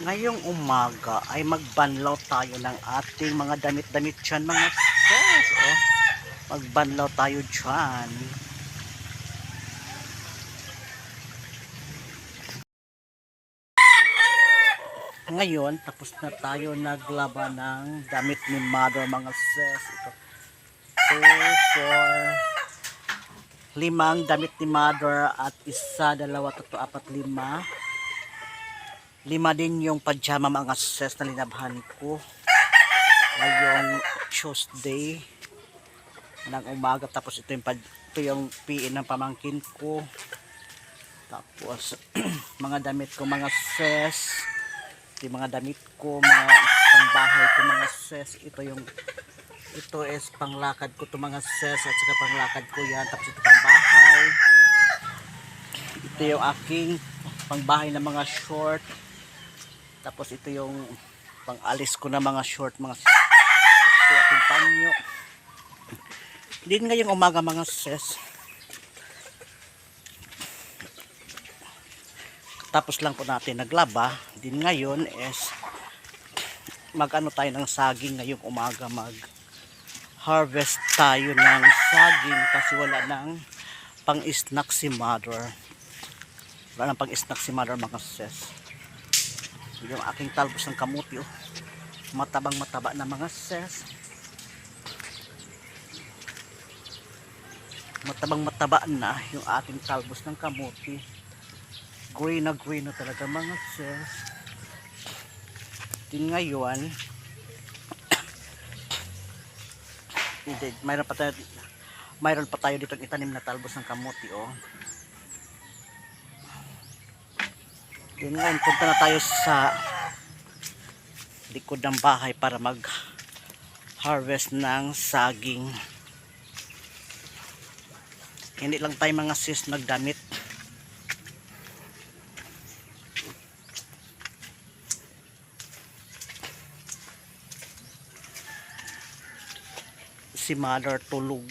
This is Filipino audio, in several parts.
ngayong umaga ay magbanlaw tayo ng ating mga damit-damit dyan mga sis. Oh. Magbanlaw tayo dyan. Ngayon, tapos na tayo naglaba ng damit ni mother mga sis. Ito. 2, 4, limang damit ni mother at isa, dalawa, tatlo, apat, lima. Lima din yung pajama mga sis na linabhan ko. Ngayong Tuesday ng umaga. Tapos ito yung, ito yung PE ng pamangkin ko. Tapos mga damit ko mga sis. Yung mga damit ko, mga pangbahay ko mga sis. Ito yung ito is panglakad ko to mga sis at saka panglakad ko yan. Tapos ito pangbahay. Ito yung aking pangbahay na mga short. Tapos ito yung pang-alis ko na mga short, mga yung aking panyo. Din ngayong umaga mga sis. Tapos lang po natin naglaba. Din ngayon is mag-ano tayo ng saging ngayong umaga mag harvest tayo ng saging kasi wala nang pang snack si mother. Wala nang pang snack si mother mga sis. Yung aking talbos ng kamuti oh. Matabang mataba na mga sis. Matabang mataba na yung ating talbos ng kamuti green na green na talaga mga sis. Din ngayon, mayroon pa tayo, mayroon pa tayo dito itanim na talbos ng kamuti, oh. Din ngayon, punta na tayo sa likod ng bahay para mag harvest ng saging. Hindi lang tayo mga sis nagdamit. si mother tulog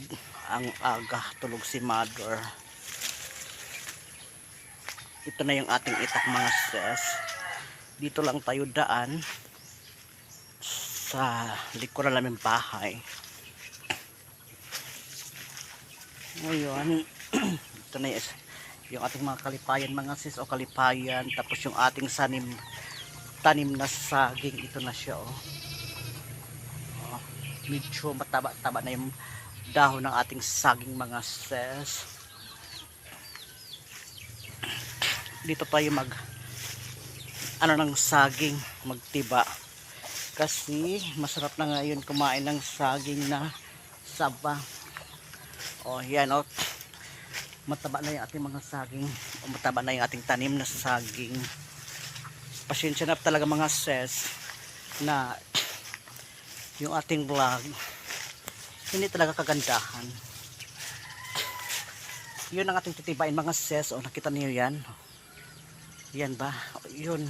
ang aga tulog si mother ito na yung ating itak mga sis. Dito lang tayo daan sa likuran namin bahay. Ngayon ito na yung, yung ating mga kalipayan mga sis o kalipayan. Tapos yung ating sanim tanim na saging. Ito na siya oh medyo mataba-taba na yung dahon ng ating saging mga sis. Dito tayo mag ano ng saging magtiba. Kasi masarap na ngayon kumain ng saging na saba. O yan o. Mataba na yung ating mga saging. O mataba na yung ating tanim na saging. Pasensya na talaga mga sis na yung ating vlog hindi talaga kagandahan yun ang ating titibain mga sis o nakita niyo yan yan ba? Yun.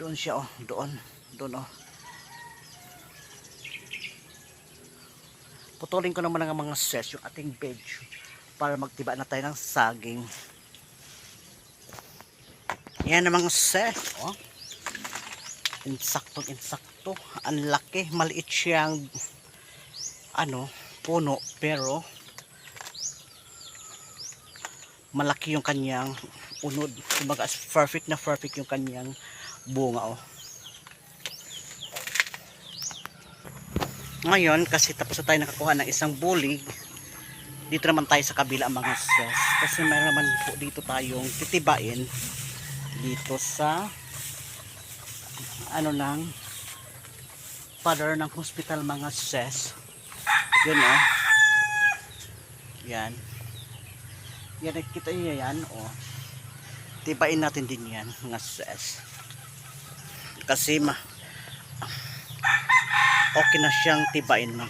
Doon siya oh. Doon. Doon oh. Putulin ko naman ng mga sis yung ating veg para magtiba na tayo ng saging. Yan ang mga sis oh. Insaktong insakto. Ang laki. Maliit siyang ano puno pero malaki yung kanyang unod. Kumbaga perfect na perfect yung kanyang bunga oh. Ngayon kasi tapos na tayo nakakuha ng isang bulig dito naman tayo sa kabila mga sis kasi meron naman po dito tayong titibain dito sa ano lang father ng hospital mga sis yun oh. Yan. Yan nakikita niyo yan oh tibain natin din yan mga sis. Kasi ma okay na siyang tibain mo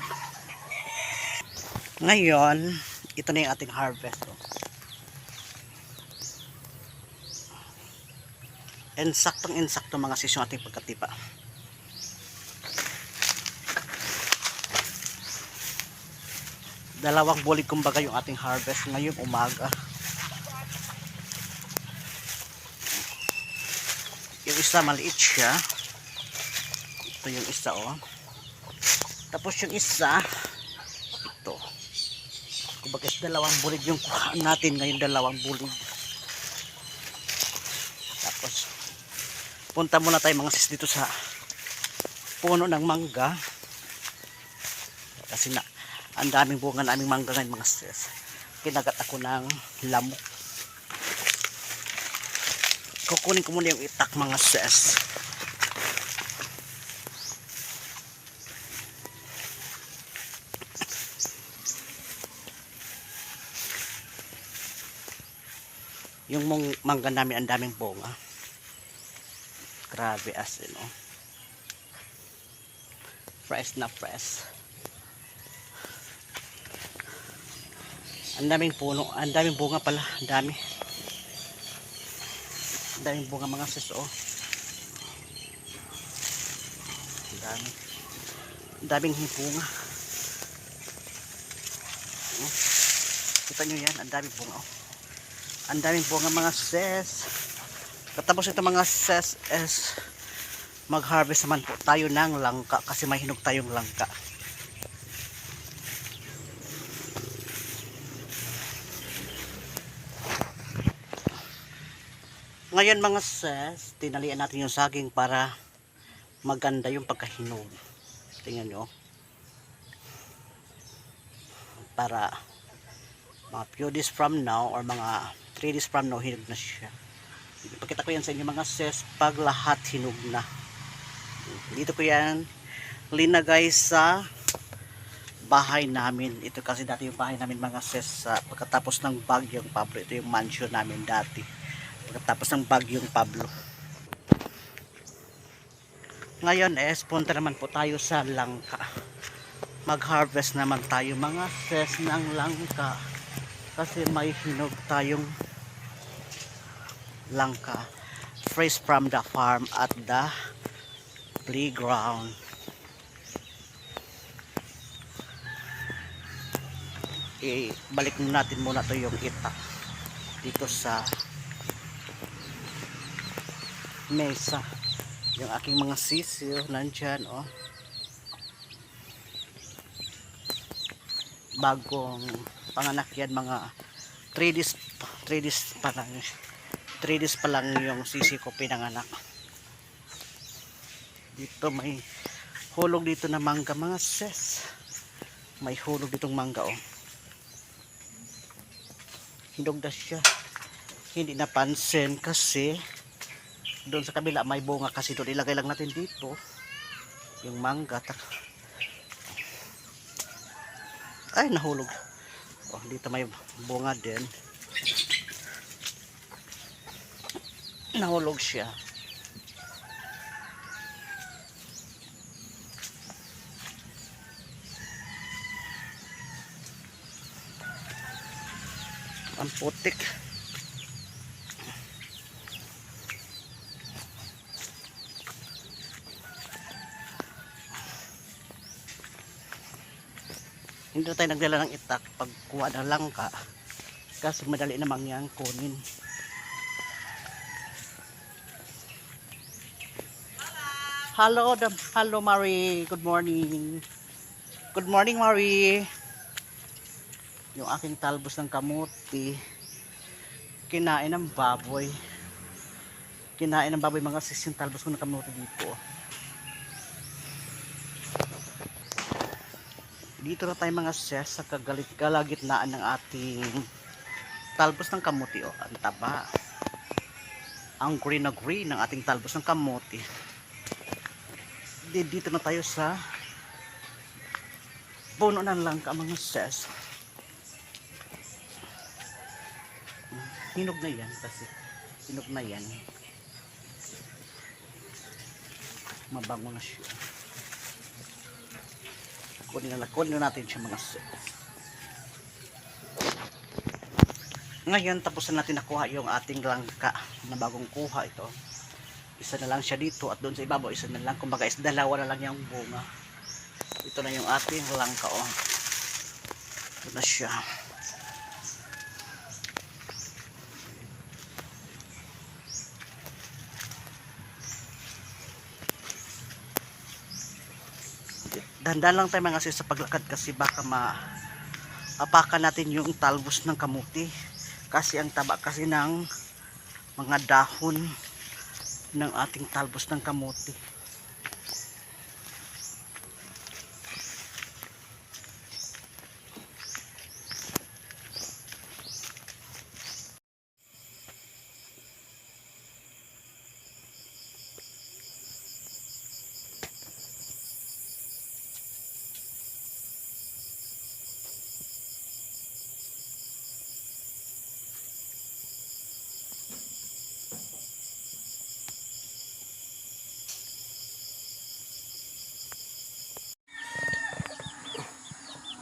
ngayon ito na yung ating harvest oh. insaktong insakto mga sis yung ating pagkatipa dalawang bulig kumbaga yung ating harvest ngayong umaga isa maliit siya. Ito yung isa oh. Tapos yung isa, ito. Kumbaga dalawang bulig yung kuhaan natin ngayon, dalawang bulig. Tapos, punta muna tayo mga sis dito sa puno ng mangga. Kasi na, ang daming bunga na aming mangga ngayon mga sis. Kinagat ako ng lamok. Kukunin ko muna yung itak mga sis. Yung mong mangga namin ang daming bunga. Grabe as in, oh. Fresh na fresh. Ang daming puno, ang daming bunga pala, ang dami. Daming bunga mga sis, oh. Dami. Daming bunga. Oh. Kita nyo yan, ang daming bunga, oh. Ang daming bunga mga sis. Katapos ito mga sis is mag-harvest naman po tayo ng langka kasi may hinog tayong langka. Ngayon mga sis, tinalian natin yung saging para maganda yung pagkahinog. Tingnan nyo. Para mga few days from now or mga 3 days from now, hinog na siya. Ipakita ko yan sa inyo mga sis pag lahat hinog na. Dito ko yan linagay sa bahay namin. Ito kasi dati yung bahay namin mga sis sa pagkatapos ng bagyong Pablo. Ito yung mansion namin dati. Pagkatapos ng bagyong Pablo. Ngayon eh, punta naman po tayo sa langka. Mag-harvest naman tayo mga sis ng langka. Kasi may hinog tayong langka fresh from the farm at the playground i-balik natin muna to yung itak dito sa mesa. Yung aking mga sisiyo nandyan oh. Bagong panganak yan mga 3 days 3 days pa lang 3 days pa lang yung sisi ko pinanganak. Dito may hulog dito na mangga mga ses may hulog ditong mangga oh. Hinog na siya. Hindi napansin kasi doon sa kabila may bunga kasi doon. Ilagay lang natin dito. Yung mangga ay nahulog. Oh dito may bunga din. Nahulog siya. Ang putik hindi tayo nagdala ng itak pag kuha ng langka kasi madali namang yan kunin Hello, hello Marie. Good morning. Good morning, Marie. Yung aking talbos ng kamuti, kinain ng baboy. Kinain ng baboy mga sis yung talbos ko ng kamuti dito. Dito na tayo mga sis sa kagalit kalagitnaan ng ating talbos ng kamuti. Oh, ang taba. Ang green na green ng ating talbos ng kamuti di- dito na tayo sa puno ng langka mga ses hinog na yan kasi hinog na yan mabango na siya kunin na kunin na natin siya mga ses ngayon tapos na natin nakuha yung ating langka na bagong kuha ito. Isa na lang siya dito at doon sa ibabaw isa na lang. Kumbaga is dalawa na lang yung bunga. Ito na yung ating langka oh. ito na siya Dahan-dahan lang tayo mga sis sa paglakad kasi baka ma apakan natin yung talbos ng kamuti. Kasi ang taba kasi ng mga dahon ng ating talbos ng kamuti.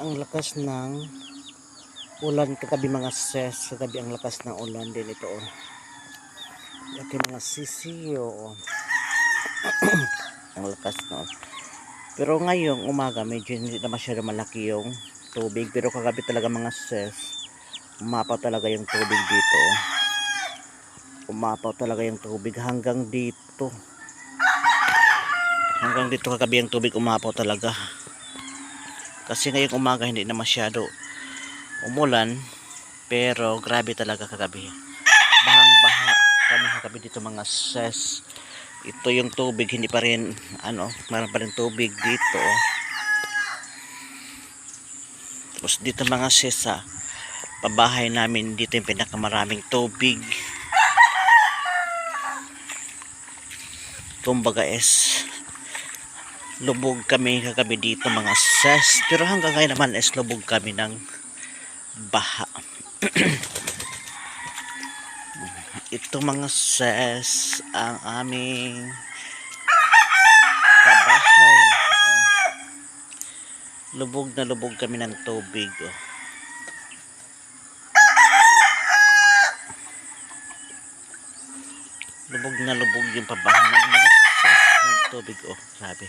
Ang lakas ng ulan kagabi mga ses kagabi ang lakas ng ulan din ito. Oh. Ito mga sisiyo oh. ang lakas no. Pero ngayong umaga medyo hindi na masyado malaki yung tubig. Pero kagabi talaga mga ses umapaw talaga yung tubig dito. Umapaw talaga yung tubig hanggang dito. Hanggang dito kagabi ang tubig umapaw talaga kasi ngayong umaga hindi na masyado umulan pero grabe talaga kagabi. Bahang baha kami kagabi dito mga ses ito yung tubig hindi pa rin ano meron pa rin tubig dito. Tapos dito mga ses sa pabahay namin dito yung pinakamaraming tubig. Kumbaga is lubog kami kagabi dito mga ses pero hanggang ngayon naman is lubog kami ng baha. Ito mga ses ang aming kabahay. Oh. lubog na lubog kami ng tubig oh. lubog na lubog yung pabahay ng mga ses ng tubig oh. Grabe